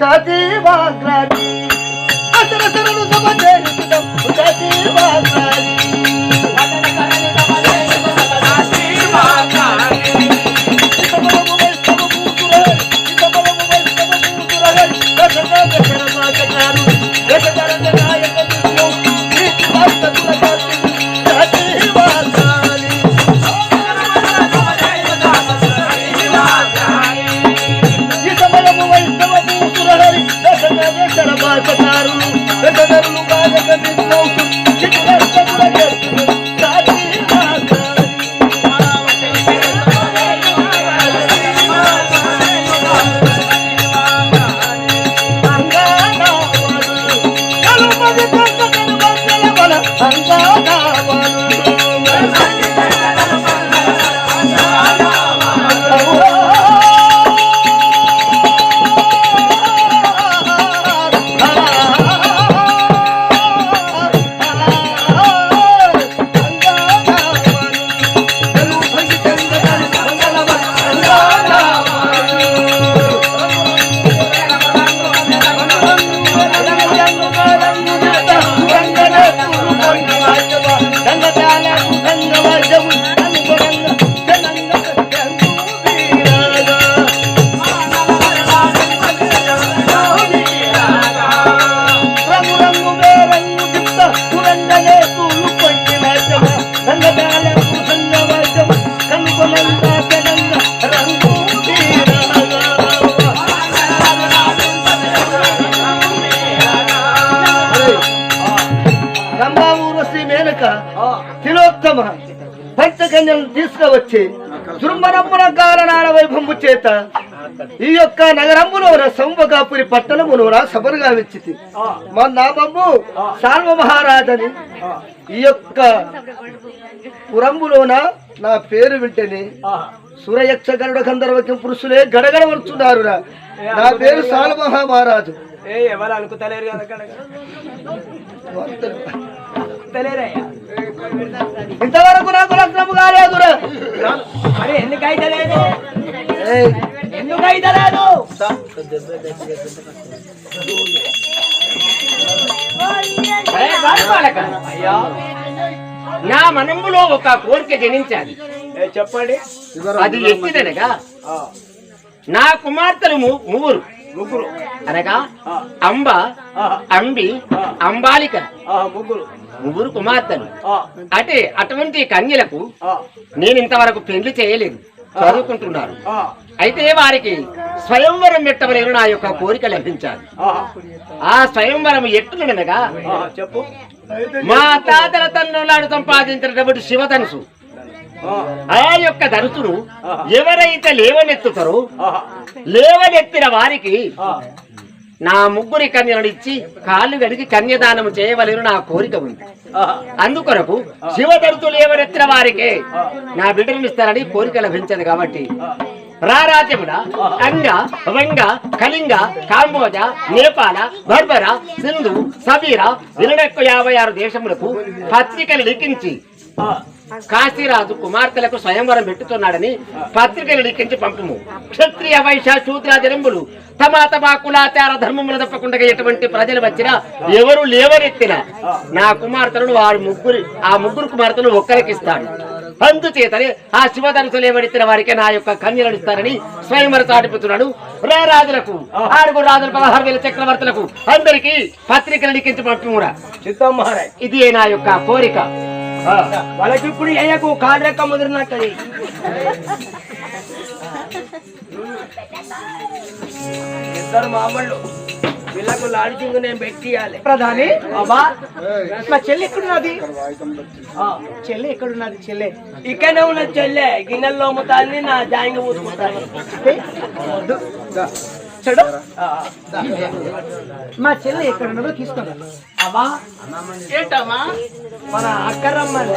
సతీ వాగ్రాజి అసరసరలు సభ చేరుతుడం సతీ వాగ్రాజి ఇతబలము వైష్ణవ Thank you. వచ్చి దుర్మరమ్ముల కారణాల వైభవము చేత ఈ యొక్క నగరములోన పట్టణమును పట్టణములోన సబరుగా వెచ్చితి. మా నామము సాల్వ మహారాజని ఈ యొక్క పురంబులోన నా పేరు వింటేనే సురయక్ష గరుడ గంధర్వకి పురుషులే గడగడ వస్తున్నారు నా పేరు సాల్వ మహారాజు ఏ ఎవరు అనుకుతలేరు కదా ఇంతవరకు నాకు లగ్నము కాలేదురా మరి ఎందుకు అయితే లేదు ఏయ్, ఎందుకు అయితే లేదు అయ్యా. నా మనములో ఒక కోరిక జనించాలి. ఏ చెప్పండి. అది ఎట్టిదనగా ఆ, నా కుమార్తెలు ము- ముగ్గురు. అనగా అంబ అంబి అంబాలిక. ముగ్గురు. ముగ్గురు కుమార్తెలు. అంటే అటువంటి కన్యలకు నేను ఇంతవరకు పెళ్ళి చేయలేదు. చదువుకుంటున్నారు అయితే వారికి స్వయంవరం పెట్టవలేను నా యొక్క కోరిక లభించాలి. ఆ, స్వయంవరం ఎట్టునగా ఆ, చెప్పు. మా తాతల తండ్రులాడు సంపాదించినటువంటి శివధనుసు. ఆ, ఆ. యొక్క ధనుసును ఎవరైతే లేవనెత్తుతారో లేవనెత్తిన వారికి నా ముగ్గురి కన్యలను ఇచ్చి కాళ్ళు గడికి కన్యదానం చేయవలేను నా కోరిక ఉంది. అందుకొరకు శివధనుసు లేవనెత్తిన వారికే నా బిడ్డలను ఇస్తారని కోరిక లభించదు కాబట్టి రారాజ్యమున అంగ వంగ కళింగ కాంబోజ నేపాల బర్బర సింధు సబీర ఇరవై యాభై ఆరు దేశములకు పత్రికలు లిఖించి కాశీరాజు కుమార్తెలకు స్వయంవరం పెట్టుతున్నాడని పత్రికలు లిఖించి పంపము. క్షత్రియ వైశ్య శూద్ర జనంబులు తమ తమ కులాచార ధర్మములు తప్పకుండా ఎటువంటి ప్రజలు వచ్చినా ఎవరు లేవనెత్తిన నా కుమార్తెలను వారి ముగ్గురు ఆ ముగ్గురు కుమార్తెలు ఒక్కరికిస్తాడు అందుచేతనే ఆ శివధనుసు లేవనెత్తిన వారికి నా యొక్క కన్యలను ఇస్తానని స్వయంవర చాటిపుతున్నాడు రే రాజులకు ఆరుగురు రాజులు పదహారు వేల చక్రవర్తులకు అందరికీ పత్రికలు లిఖించి పంపిమురా. ఇది నా యొక్క కోరిక. వాళ్ళకి ఇప్పుడు అయ్యకు కాలు రెక్క ముదిరినట్టది. ఇద్దరు మామూళ్ళు వీళ్ళకు లాడ్జింగ్ నేను పెట్టియాలి. ప్రధాని? బాబా మా చెల్లి ఎక్కడున్నది? ఆ, చెల్లి ఎక్కడున్నది? చెల్లె. ఇక్కడనే ఉన్న చెల్లె. గిన్నెల్లో అమ్ముతాన్ని నా జాయింగ్ పూసుకుంటాను ఏయ్, వద్దు. చెడు మా చెల్లి ఎక్కడున్నదో తీసుకున్నా అబ్బా ఏంటమ్మా? మన అక్క రమ్మని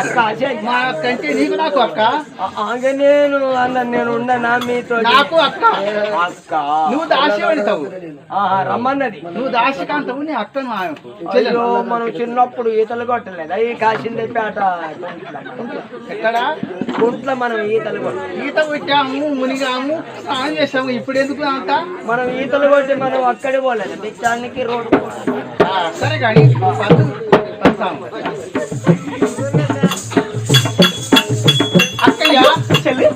అక్క అజయ్ మా కంటే నీకు నాకు అక్క? ఆగే నేను అన్న నేను ఉండనా మీతో నాకు అక్క? అక్క. నువ్వు దాసి వెళ్తావు రమ్మన్నది. నువ్వు దాసికాంతవు నీ ఆమెకు అయ్యో మనం చిన్నప్పుడు ఈతలు కొట్టలేదు? ఈ కాసిందే పేట. ఎక్కడ? గుంట్లో మనం ఈతలు కొట్ట. ఈత కొట్టాము మునిగాము స్నానం చేసాము. ఇప్పుడు ఎందుకు అంత మనం ఈతలు కొట్టి మనం అక్కడే పోలేదు. బిచ్చానికి రోడ్డు. ఆ, సరే కానీ అక్కయ్య చెల్లి.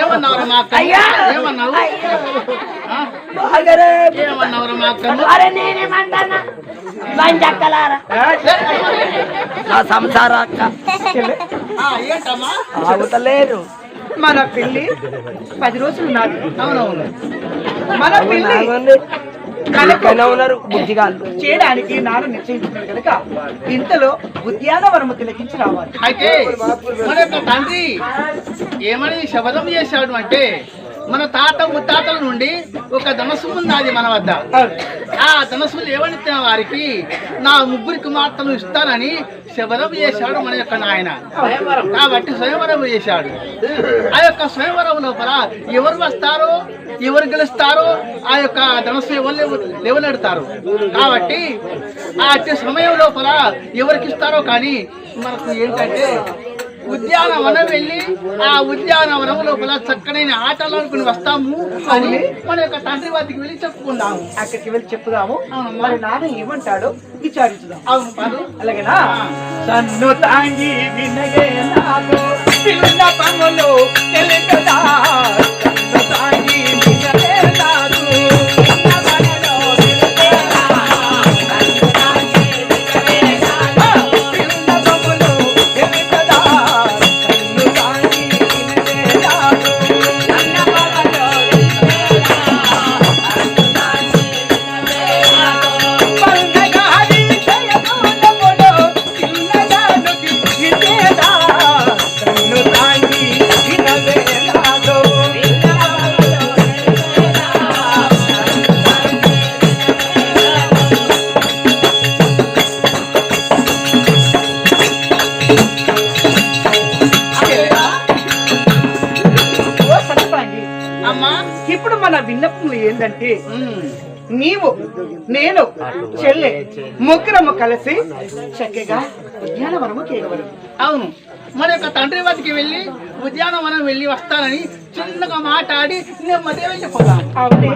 ఏమన్నావు? అక్కను? అరే నేనేమంటానా? నా సంసార అక్క. ఆగుతలేరు మన పిల్లి పది రోజులు నాది. అవునవును. మన పిల్లి ఉన్నారు బుద్ధిగాళ్ళు. చేయడానికి నాన్న నిశ్చయించుకున్నాడు కనుక ఇంతలో ఉద్యానవనము తిలకించి రావాలి. అయితే మన యొక్క తండ్రి ఏమని శబదం చేశాడు అంటే మన తాత ముత్తాతల నుండి ఒక ధనస్సు ఉన్నది మన వద్ద. ఆ ధనస్సులు ఏమనిచ్చిన వారికి నా ముగ్గురి కుమార్తెను ఇస్తానని శబరం చేశాడు మన యొక్క నాయన. కాబట్టి స్వయంవరం చేశాడు. ఆ యొక్క స్వయంవరం లోపల ఎవరు వస్తారో ఎవరు గెలుస్తారో ఆ యొక్క ధనస్సు ఎవరు లేవనెడతారు. కాబట్టి ఆ సమయం లోపల ఎవరికి ఇస్తారో కానీ మనకు ఏంటంటే ఉద్యానవనం వెళ్ళి ఆ ఉద్యానవనం లోపల చక్కనైన ఆటలు అనుకుని వస్తాము అని మన యొక్క తండ్రి వారికి వెళ్ళి చెప్పుకుందాము అక్కడికి వెళ్ళి చెప్పుదాము. మరి? నాన్న ఏమంటాడో విచారించుదాం. అవును అలాగేనా? సన్ను తాంగి వినగే నాకు పిల్ల నేను చెల్లె ముగ్గురము కలిసి చక్కగా ఉద్యానవనము కేవలం అవును. మన యొక్క తండ్రి వద్దకి వెళ్ళి ఉద్యానవనం వెళ్ళి వస్తానని చిన్నగా మాట్లాడి నెమ్మదిగా వెళ్ళిపోతాను. అవునే.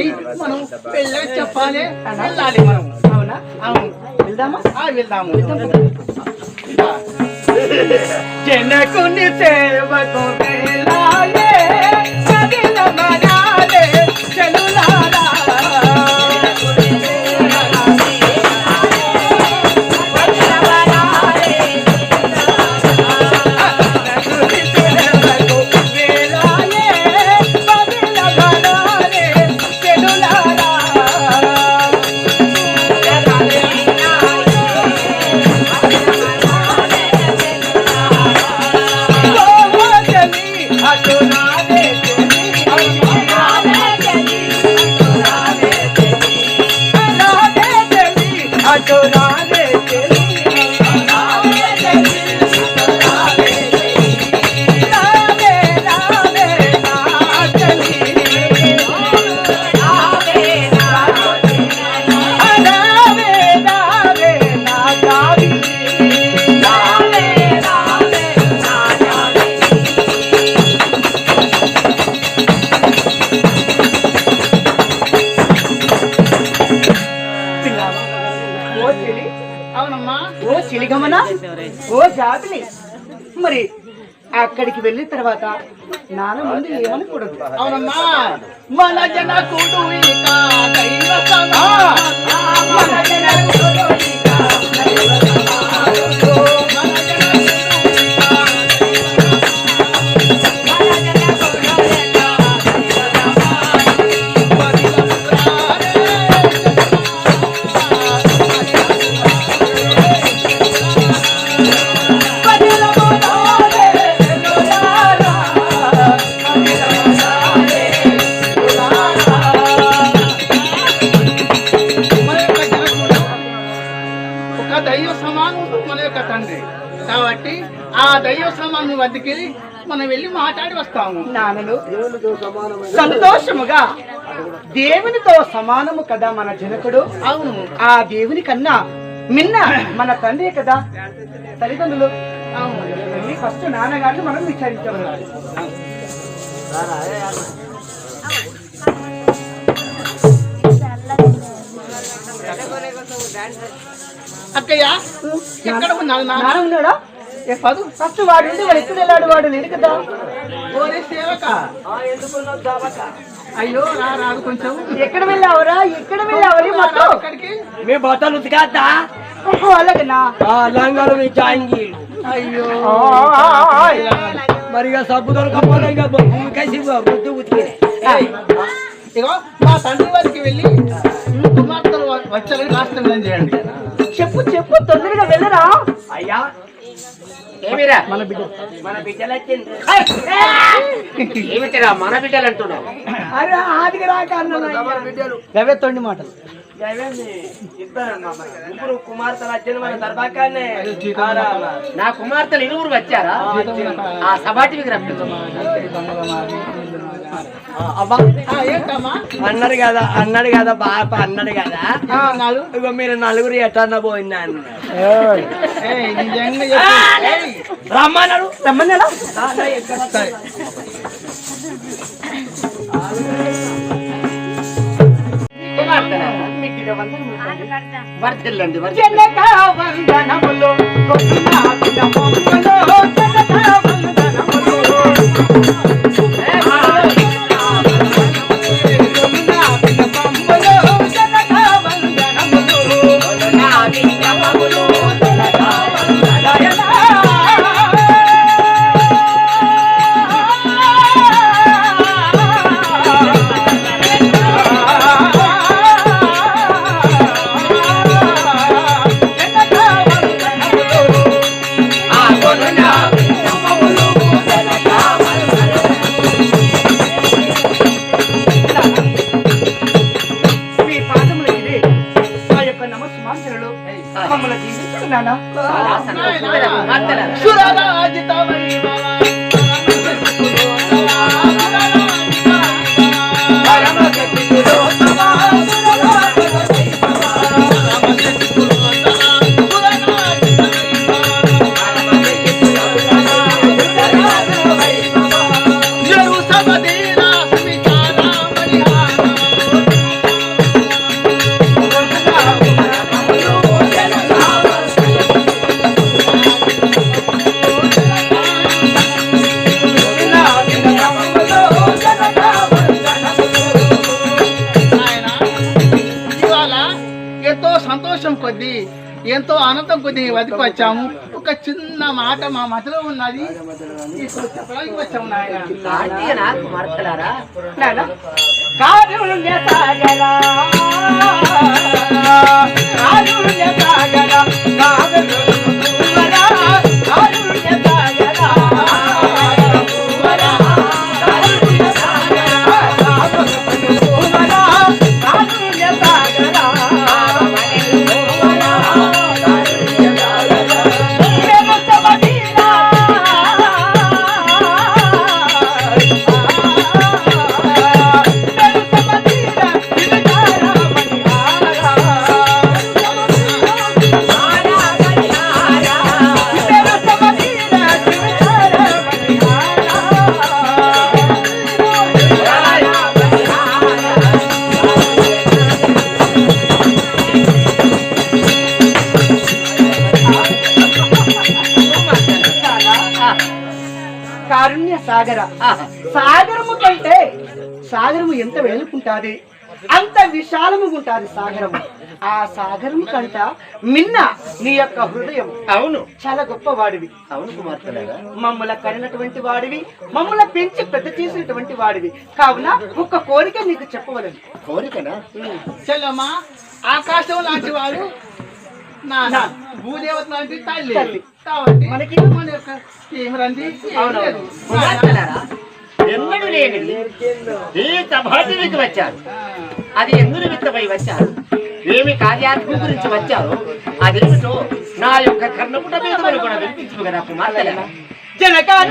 వస్తామని మనం వెళ్ళగా చెప్పాలి వెళ్ళాలి మనం. అవునా? అవును. వెళ్దామా? వెళ్దాము. జనకుని సేవకు వేలాయే కదిల మనాలే చెలులారా మరి అక్కడికి వెళ్ళిన తర్వాత నాన్న ముందు ఏమనకూడదు. అవునమ్మా. మన జనకుడు ఆ దైవ సమాను వద్దకి మనం వెళ్ళి మాట్లాడి వస్తాము. నాన్నలు సంతోషముగా దేవునితో సమానము కదా మన జనకుడు? అవును. ఆ దేవుని కన్నా మిన్న మన తండ్రి కదా? తల్లిదండ్రులు? అవును. ఫస్ట్ నాన్నగారిని మనం విచారించమన్నారు అక్కయ్య ఎక్కడ నాన్న? నాన్న ఉన్నాడా? ఫస్ట్ వాడు ఉండి వాడు ఎక్కడ వెళ్ళాడు వాడు? లేడు కదా. ఓరే సేవక. అయ్యో రా రాదు కొంచెం. ఎక్కడ వెళ్ళావురా ఎక్కడ వెళ్ళావని మొత్తం? ఇక్కడికి. మీ బట్టలు ఉతికాతా ఓహో, అలాగనా? లంగాలు మీ అయ్యో. మరి ఇక సబ్బు ఇక భూమికేసి బుద్ధి ఉతికి. ఏయ్, ఇగో మా తండ్రి వారికి వెళ్ళి కుమార్తెలు వచ్చారని రాష్ట్రం చేయండి? చెప్పు చెప్పు తొందరగా వెళ్ళరా? అయ్యా ఏమిరా? మన బిడ్డ. మన బిడ్డలు వచ్చింది ఏమిటిరా? మన బిడ్డలు అంటున్నావు అరే ఆదికి రాక అన్న బిడ్డలు. అవే తొండి మాటలు ముగ్గురు కుమార్తెలు వచ్చింది మన దర్బాకాన్నే నా కుమార్తెలు ఇరువురు వచ్చారా? ఆ సబాటికి రప్పించు అబ్బా. ఆ, ఏంటమ్మా? అన్నాడు కదా అన్నాడు కదా బాప అన్నాడు కదా. ఇగో మీరు నలుగురు ఎట్లా పోయిందా అన్న. రమ్మన్నాడు రమ్మన్నాడా ఇది వందనములు వందనములు சுரராஜிதமயி సంతోషం కొద్దీ ఎంతో ఆనందం కొద్దీ వదికి వచ్చాము. ఒక చిన్న మాట మా మధ్యలో ఉన్నది. చెప్పడానికి వచ్చాము నాయన. వెలుకుంటాది అంత విశాలముగా ఉంటాది సాగరము ఆ సాగరము కంట మిన్న నీ యొక్క హృదయం. అవును. చాలా గొప్పవాడివి. అవును కుమార్తెలారా. మమ్మల కనినటువంటి వాడివి మమ్మల పెంచి పెద్ద చేసినటువంటి వాడివి. కావున ఒక కోరిక నీకు చెప్పవలను. కోరికనా? చెల్లమ్మా ఆకాశం లాంటి వాడు. భూదేవత లాంటి తల్లి. మనకి మన యొక్క అవునవును. కుమార్తెలారా ఎన్నడూ లేనిది ఈ సభాటికి వచ్చారు. అది ఎందు నిమిత్తమై వచ్చారు? ఏమి కార్యార్థం గురించి వచ్చారు? అదేమిటో నా యొక్క కర్ణపుట మీద కూడా వినిపించు కదా కుమార్తెలారా. జనకాల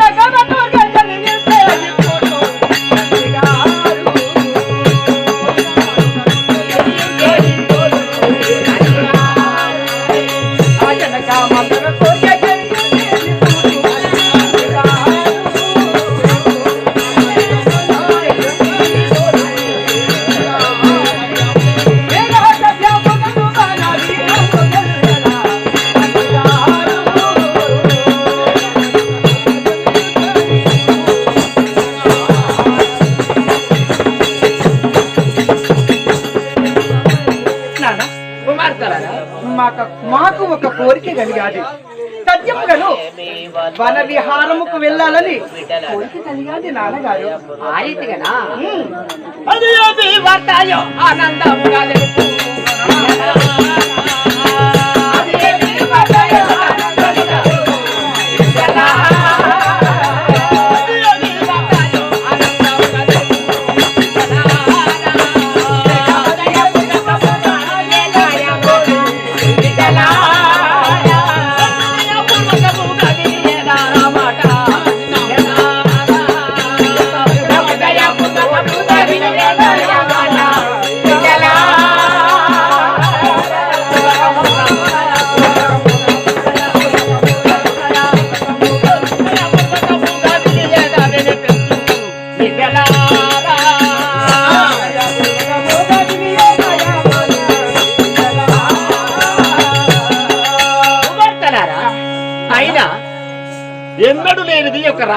సత్యముగను వన విహారముకు వెళ్ళాలని కోరిక కలిగాది నాన్నగారు. ఆ రీతిగానా? అది అది వార్తాయో ఆనందముగా తెలుపు.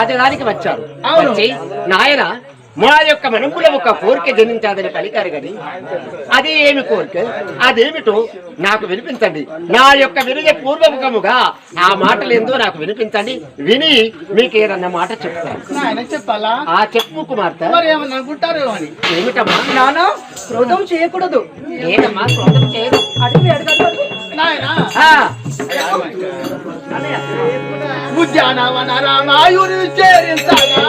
రాజధానికి వచ్చారు. వచ్చి నాయన మా యొక్క మనముల ఒక కోరిక జనించాదని పలికారు గని అది ఏమి కోరిక? అదేమిటో నాకు వినిపించండి. నా యొక్క వినయ పూర్వముఖముగా ఆ మాటలు ఏందో నాకు వినిపించండి. విని మీకు ఏదన్న మాట చెప్తాను. చెప్పాలా? ఆ చెప్పు కుమార్తె. ఏమిటమ్మా? క్రోధం చేయకూడదు. ఏదమ్మా? క్రోధం చేయదు అడిగి అడగదు నాయన ఆ, ఉద్యానవన రామాయురు చేరించగా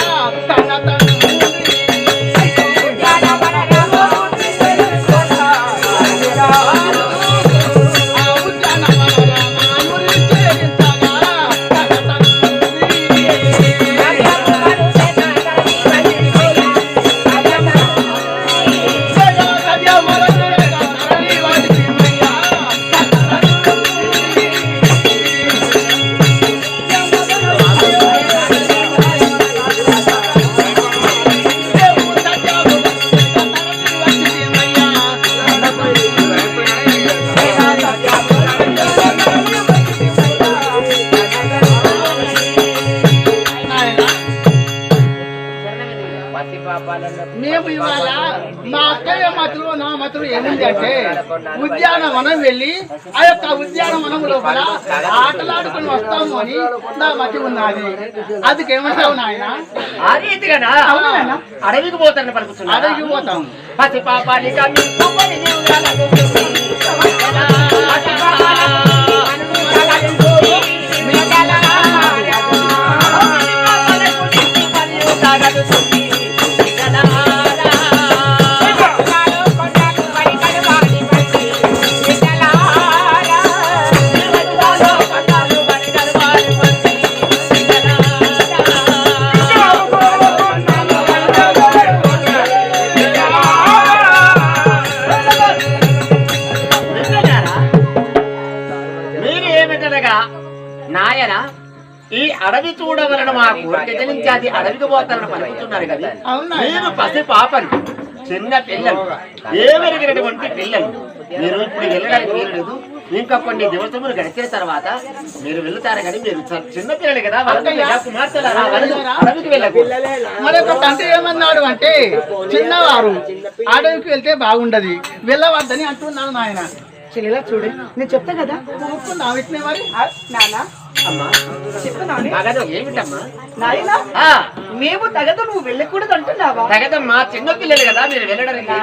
వస్తాము అని నా మతి ఉన్నది. అందుకేమంటావు నాయన? ఆ రీతిగానా? అడవికి పోతాను పలుకుతున్నా అడగి పోతాం పసి పాపాలి కన్ను కొమ్మని నాయన ఈ అడవి చూడవలన మా కోరిక జనించాది అడవికి పోతారని పలుకుతున్నారు కదా? మీరు పసి పాపలు చిన్న పిల్లలు. ఏమెరిగినటువంటి పిల్లలు. మీరు ఇప్పుడు వెళ్ళడానికి వీలు ఇంకా కొన్ని దివసములు గడిచిన తర్వాత మీరు వెళ్తారు కానీ మీరు చిన్న పిల్లలు కదా. వాళ్ళతో ఇలా కుమార్తెలారా, వాళ్ళు అడవికి వెళ్ళకు. మరి ఒక తండ్రి ఏమన్నాడు అంటే చిన్నవారు అడవికి వెళ్తే బాగుండదు. వెళ్ళవద్దని అంటున్నాను నాయన. చెల్లెలా చూడు. నేను చెప్తా కదా. ఒప్పుకుందా అమ్మా. మేము తగదు నువ్వు వెళ్ళకూడదు అంటున్నావా? తగదమ్మా చిన్న పిల్లలు కదా మీరు వెళ్ళడానికి